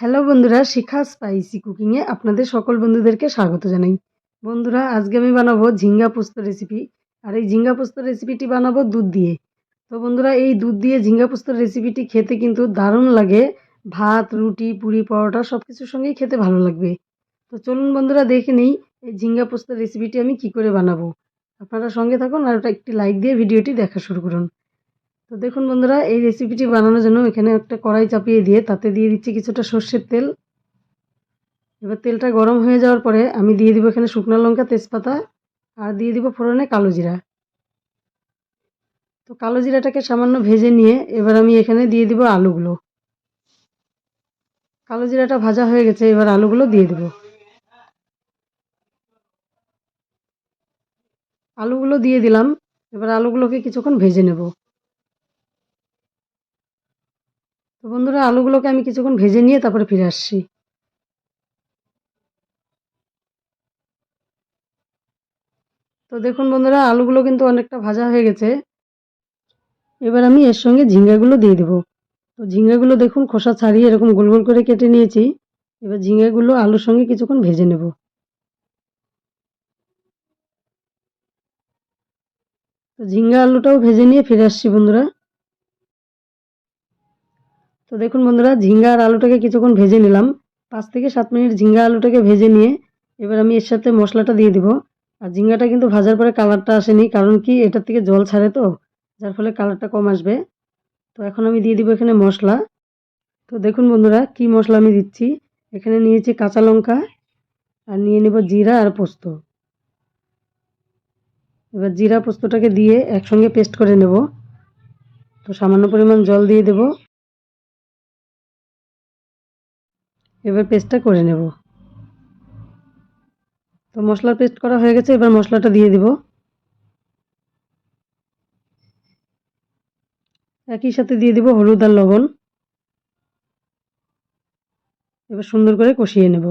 Hello বন্ধুরা, শিখা spicy কুকিংয়ে আপনাদের সকল বন্ধুদেরকে স্বাগত জানাই। বন্ধুরা, আজকে আমি বানাবো ঝিঙ্গা পোস্ত রেসিপি। আর এই ঝিঙ্গা পোস্ত রেসিপিটি বানাবো দুধ দিয়ে। তো বন্ধুরা, এই দুধ দিয়ে ঝিঙ্গা পোস্ত রেসিপিটি খেতে কিন্তু দারুণ লাগে। ভাত, রুটি, পুরি, পরোটা সব কিছুর সঙ্গেই খেতে ভালো লাগবে। তো চলুন বন্ধুরা, দেখে নিই এই ঝিঙ্গা পোস্ত রেসিপিটি আমি কি করে বানাবো। আপনারা সঙ্গে থাকুন আর একটি লাইক দিয়ে ভিডিওটি দেখা শুরু করুন। তো দেখুন বন্ধুরা, এই রেসিপিটি বানানোর জন্য এখানে একটা কড়াই চাপিয়ে দিয়ে তাতে দিয়ে দিচ্ছি কিছুটা সর্ষের তেল। এবার তেলটা গরম হয়ে যাওয়ার পরে আমি দিয়ে দিব এখানে শুকনো লঙ্কা, তেজপাতা, আর দিয়ে দিব ফোড়নে কালো জিরা। তো কালো জিরাটাকে সামান্য ভেজে নিয়ে এবার আমি এখানে দিয়ে দিব আলুগুলো। কালো জিরাটা ভাজা হয়ে গেছে, এবার আলুগুলো দিয়ে দেব। আলুগুলো দিয়ে দিলাম, এবার আলুগুলোকে কিছুক্ষণ ভেজে নেব। তো বন্ধুরা, আলুগুলোকে আমি কিছুক্ষণ ভেজে নিয়ে তারপরে ফিরে আসছি। তো দেখুন বন্ধুরা, আলুগুলো কিন্তু অনেকটা ভাজা হয়ে গেছে। এবার আমি এর সঙ্গে ঝিঙ্গাগুলো দিয়ে দেবো। তো ঝিঙ্গাগুলো দেখুন, খোসা ছাড়িয়ে এরকম গোল গোল করে কেটে নিয়েছি। এবার ঝিঙ্গাগুলো আলুর সঙ্গে কিছুক্ষণ ভেজে নেব। তো ঝিঙ্গা আলুটাও ভেজে নিয়ে ফিরে আসছি বন্ধুরা। তো দেখুন বন্ধুরা, ঝিঙ্গা আর আলুটাকে কিছুক্ষণ ভেজে নিলাম। পাঁচ থেকে সাত মিনিট ঝিঙ্গা আলুটাকে ভেজে নিয়ে এবার আমি এর সাথে মশলাটা দিয়ে দিব। আর ঝিঙ্গাটা কিন্তু ভাজার পরে কালারটা আসেনি, কারণ কি এটার থেকে জল ছাড়ে তো, যার ফলে কালারটা কম আসবে। তো এখন আমি দিয়ে দিব এখানে মশলা। তো দেখুন বন্ধুরা, কি মশলা আমি দিচ্ছি। এখানে নিয়েছি কাঁচা লঙ্কা, আর নিয়ে নেব জিরা আর পোস্ত। এবার জিরা পোস্তটাকে দিয়ে একসঙ্গে পেস্ট করে নেব। তো সামান্য পরিমাণ জল দিয়ে দেব। এবার পেস্টটা করে নেব। তো মশলার পেস্ট করা হয়ে গেছে, এবার মশলাটা দিয়ে দিব। একই সাথে দিয়ে দিব হলুদ আর লবণ। এবার সুন্দর করে কষিয়ে নেব।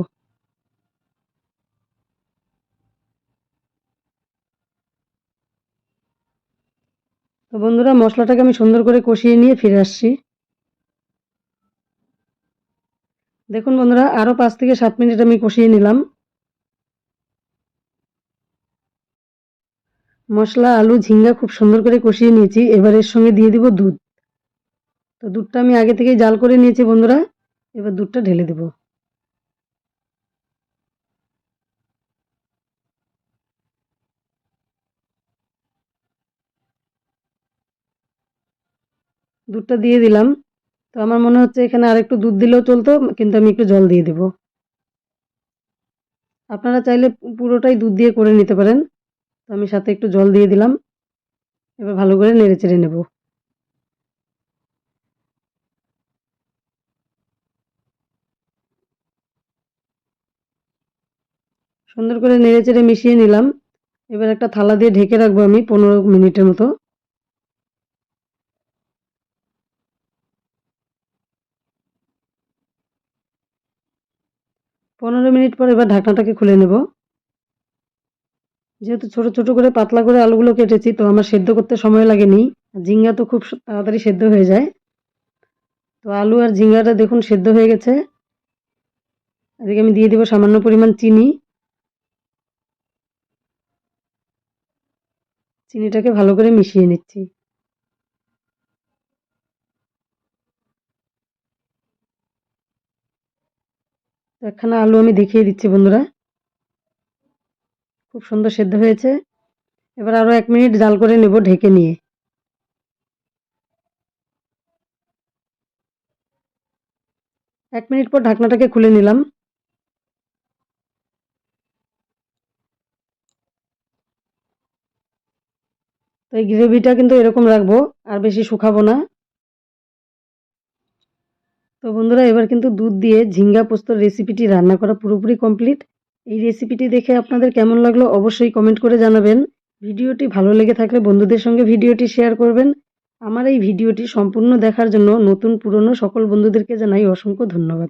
তো বন্ধুরা, মশলাটাকে আমি সুন্দর করে কষিয়ে নিয়ে ফিরে আসছি। দেখুন বন্ধুরা আরও পাঁচ থেকে সাত মিনিট আমি কষিয়ে নিলাম। মশলা, আলু, ঝিঙ্গা খুব সুন্দর করে কষিয়ে নিয়েছি। এবার এর সঙ্গে দিয়ে দিব দুধ। তো দুধটা আমি আগে থেকেই জাল করে নিয়েছি বন্ধুরা। এবার দুধটা ঢেলে দেব। দুধটা দিয়ে দিলাম। তো আমার মনে হচ্ছে এখানে আর একটু দুধ দিলেও চলতো, কিন্তু আমি একটু জল দিয়ে দেব। আপনারা চাইলে পুরোটাই দুধ দিয়ে করে নিতে পারেন। তো আমি সাথে একটু জল দিয়ে দিলাম। এবার ভালো করে নেড়ে চেড়ে নেব। সুন্দর করে নেড়ে চেড়ে মিশিয়ে নিলাম। এবার একটা থালা দিয়ে ঢেকে রাখব আমি পনেরো মিনিটের মতো। পনেরো মিনিট পর এবার ঢাকনাটাকে খুলে নেব। যেহেতু ছোট ছোট করে পাতলা করে আলুগুলো কেটেছি, তো আমার সেদ্ধ করতে সময় লাগেনি। ঝিঙ্গা তো খুব তাড়াতাড়ি সেদ্ধ হয়ে যায়। তো আলু আর ঝিঙ্গাটা দেখুন সেদ্ধ হয়ে গেছে। এদিকে আমি দিয়ে দেবো সামান্য পরিমাণ চিনি। চিনিটাকে ভালো করে মিশিয়ে নিচ্ছি। একখানা আলু আমি দেখিয়ে দিচ্ছি বন্ধুরা। খুব সুন্দর সেদ্ধ হয়েছে। এবার আরও এক মিনিট জাল করে নেব ঢেকে নিয়ে। এক মিনিট পর ঢাকনাটাকে খুলে নিলাম। তো এই গ্রেভিটা কিন্তু এরকম রাখব, আর বেশি শুকাবো না। তো বন্ধুরা, এবার কিন্তু দুধ দিয়ে ঝিঙ্গা পোস্তর রেসিপিটি রান্না করা পুরোপুরি কমপ্লিট এই রেসিপিটি দেখে আপনাদের কেমন লাগল অবশ্যই কমেন্ট করে জানাবেন। ভিডিওটি ভালো লেগে থাকলে বন্ধুদের সঙ্গে ভিডিওটি শেয়ার করবেন। আমার এই ভিডিওটি সম্পূর্ণ দেখার জন্য নতুন পুরনো সকল বন্ধুদেরকে জানাই অসংখ্য ধন্যবাদ।